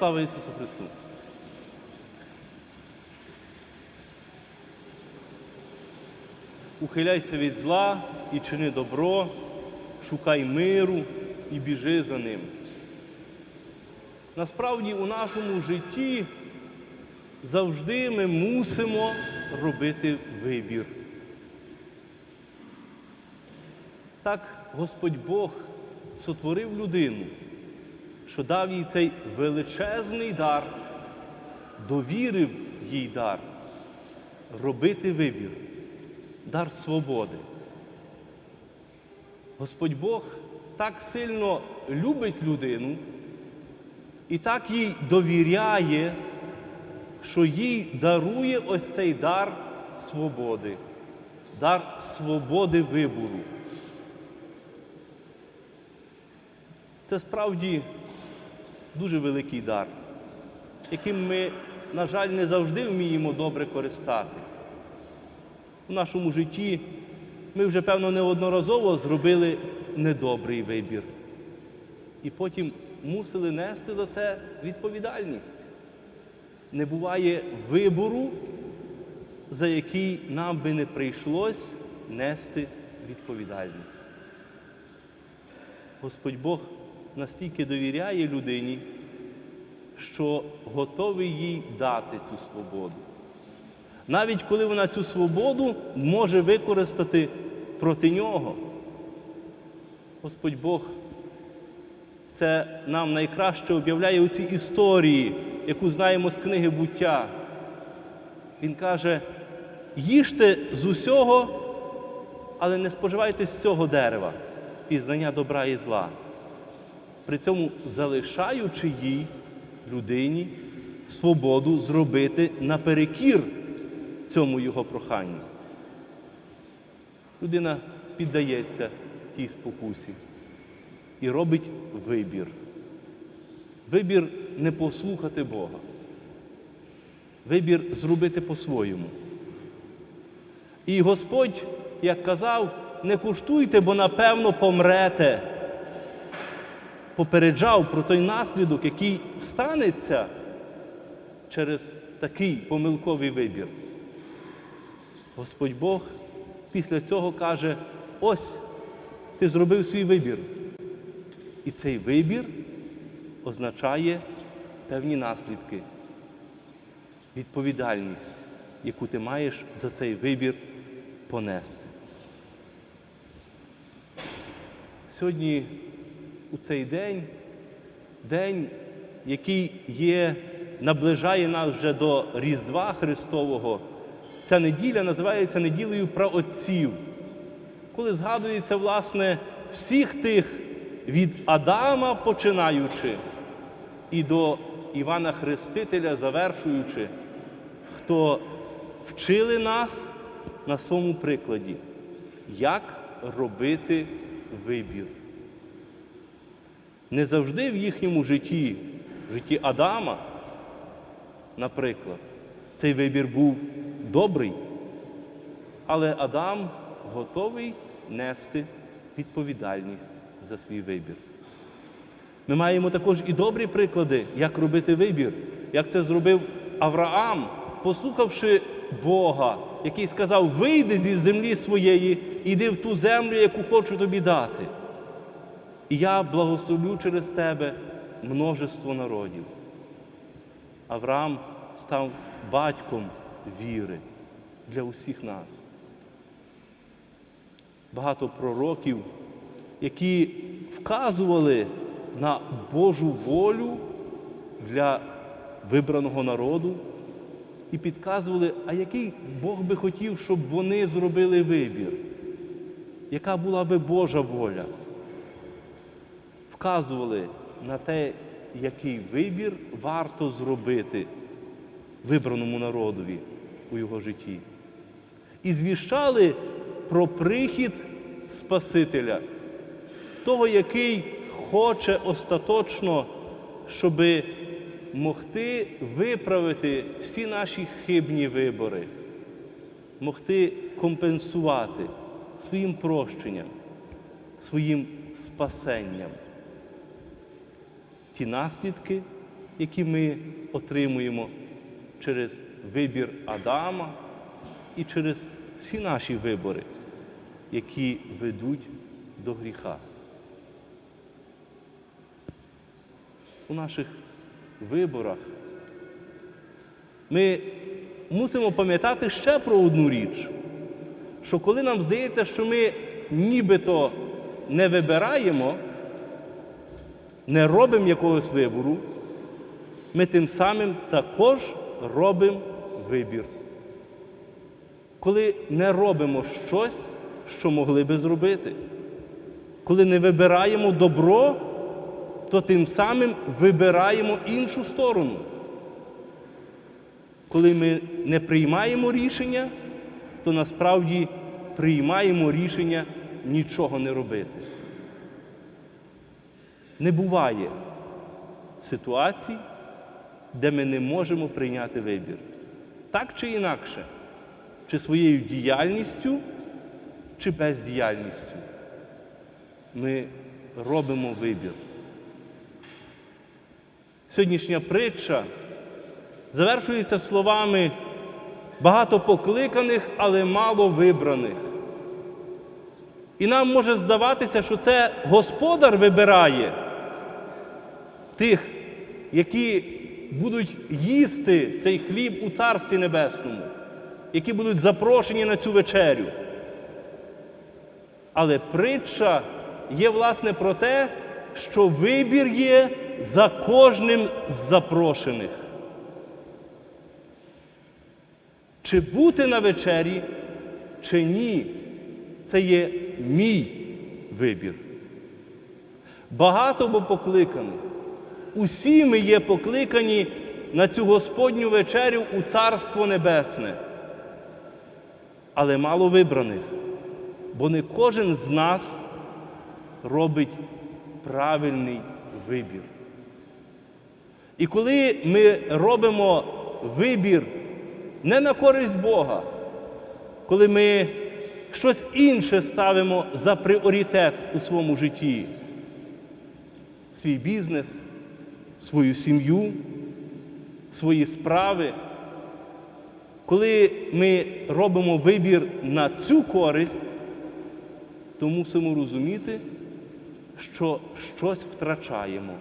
Слава Ісусу Христу! Ухиляйся від зла і чини добро, шукай миру і біжи за ним. Насправді у нашому житті завжди ми мусимо робити вибір. Так Господь Бог сотворив людину, що дав їй цей величезний дар, довірив їй дар робити вибір, дар свободи. Господь Бог так сильно любить людину і так їй довіряє, що їй дарує ось цей дар свободи, дар свободи вибору. Це справді дуже великий дар, яким ми, на жаль, не завжди вміємо добре користати. У нашому житті ми вже, певно, неодноразово зробили недобрий вибір. І потім мусили нести за це відповідальність. Не буває вибору, за який нам би не прийшлось нести відповідальність. Господь Бог настільки довіряє людині, що готовий їй дати цю свободу. Навіть коли вона цю свободу може використати проти нього. Господь Бог це нам найкраще об'являє у цій історії, яку знаємо з книги буття. Він каже: їжте з усього, але не споживайте з цього дерева, пізнання добра і зла. При цьому залишаючи їй людині свободу зробити наперекір цьому його проханню. Людина піддається тій спокусі і робить вибір. Вибір не послухати Бога. Вибір зробити по-своєму. І Господь, як казав, не куштуйте, бо напевно помрете. Попереджав про той наслідок, який станеться через такий помилковий вибір. Господь Бог після цього каже: ось ти зробив свій вибір. І цей вибір означає певні наслідки, відповідальність, яку ти маєш за цей вибір понести. Сьогодні у цей день, день, який є, наближає нас вже до Різдва Христового, ця неділя називається неділею праотців, коли згадується, власне, всіх тих від Адама починаючи і до Івана Хрестителя завершуючи, хто вчили нас на своєму прикладі, як робити вибір. Не завжди в їхньому житті, в житті Адама, наприклад, цей вибір був добрий, але Адам готовий нести відповідальність за свій вибір. Ми маємо також і добрі приклади, як робити вибір, як це зробив Авраам, послухавши Бога, який сказав: вийди зі землі своєї, іди в ту землю, яку хочу тобі дати. І я благословлю через тебе множество народів. Авраам став батьком віри для усіх нас. Багато пророків, які вказували на Божу волю для вибраного народу і підказували, а який Бог би хотів, щоб вони зробили вибір, яка була би Божа воля. Вказували на те, який вибір варто зробити вибраному народові у його житті. І звіщали про прихід Спасителя, того, який хоче остаточно, щоб могти виправити всі наші хибні вибори, могти компенсувати своїм прощенням, своїм спасенням ті наслідки, які ми отримуємо через вибір Адама і через всі наші вибори, які ведуть до гріха. У наших виборах ми мусимо пам'ятати ще про одну річ, що коли нам здається, що ми нібито не вибираємо, не робимо якогось вибору, ми тим самим також робимо вибір. Коли не робимо щось, що могли би зробити. Коли не вибираємо добро, то тим самим вибираємо іншу сторону. Коли ми не приймаємо рішення, то насправді приймаємо рішення нічого не робити. Не буває ситуацій, де ми не можемо прийняти вибір. Так чи інакше, чи своєю діяльністю, чи бездіяльністю. Ми робимо вибір. Сьогоднішня притча завершується словами багато покликаних, але мало вибраних. І нам може здаватися, що це господар вибирає тих, які будуть їсти цей хліб у Царстві Небесному, які будуть запрошені на цю вечерю. Але притча є, власне, про те, що вибір є за кожним з запрошених. Чи бути на вечері, чи ні, це є мій вибір. Багато бо покликаних. Усі ми є покликані на цю Господню вечерю у Царство Небесне. Але мало вибраних, бо не кожен з нас робить правильний вибір. І коли ми робимо вибір не на користь Бога, коли ми щось інше ставимо за пріоритет у своєму житті, свій бізнес, свою сім'ю, свої справи, коли ми робимо вибір на цю користь, то мусимо розуміти, що щось втрачаємо.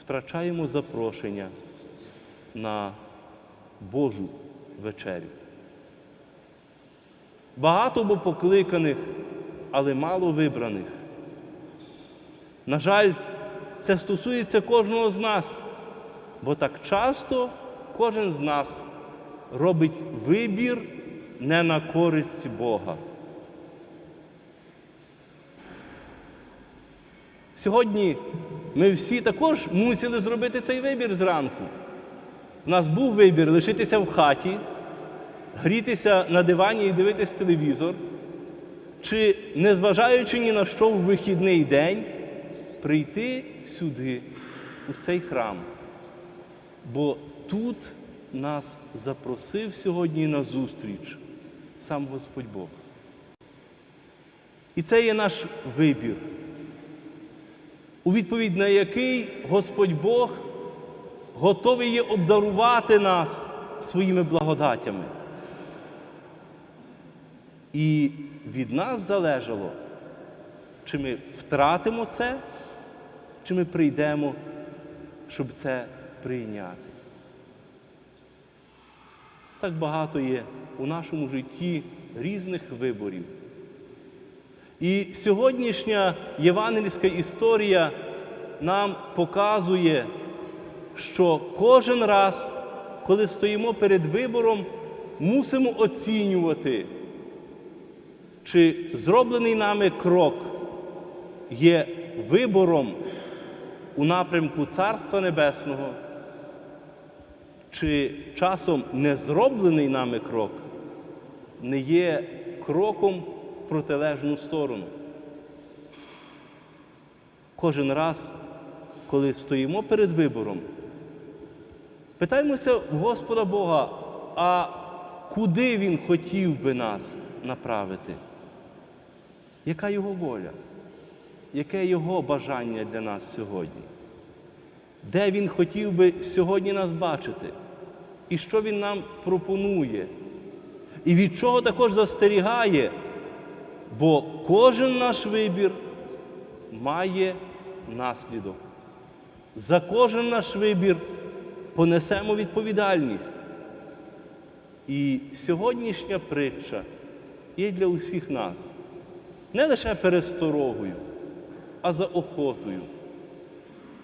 Втрачаємо запрошення на Божу вечерю. Багато бо покликаних, але мало вибраних. На жаль, це стосується кожного з нас, бо так часто кожен з нас робить вибір не на користь Бога. Сьогодні ми всі також мусили зробити цей вибір зранку. У нас був вибір лишитися в хаті, грітися на дивані і дивитись телевізор, чи, незважаючи ні на що в вихідний день, прийти сюди, у цей храм. Бо тут нас запросив сьогодні на зустріч сам Господь Бог. І це є наш вибір, у відповідь на який Господь Бог готовий є обдарувати нас своїми благодатями. І від нас залежало, чи ми втратимо це, чи ми прийдемо, щоб це прийняти. Так багато є у нашому житті різних виборів. І сьогоднішня євангельська історія нам показує, що кожен раз, коли стоїмо перед вибором, мусимо оцінювати, чи зроблений нами крок є вибором у напрямку Царства Небесного, чи часом не зроблений нами крок не є кроком в протилежну сторону. Кожен раз, коли стоїмо перед вибором, питаємося Господа Бога, а куди Він хотів би нас направити? Яка Його воля? Яке Його бажання для нас сьогодні? де Він хотів би сьогодні нас бачити, і що Він нам пропонує, і від чого також застерігає, бо кожен наш вибір має наслідок. За кожен наш вибір понесемо відповідальність. І сьогоднішня притча є для усіх нас не лише пересторогою, а за охотою,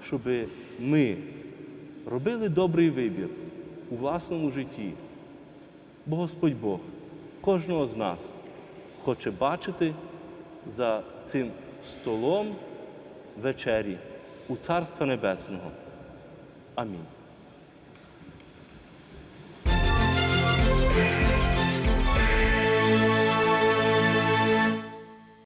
щоб ми робили добрий вибір у власному житті. Бо Господь Бог кожного з нас хоче бачити за цим столом вечері у Царства Небесного. Амінь.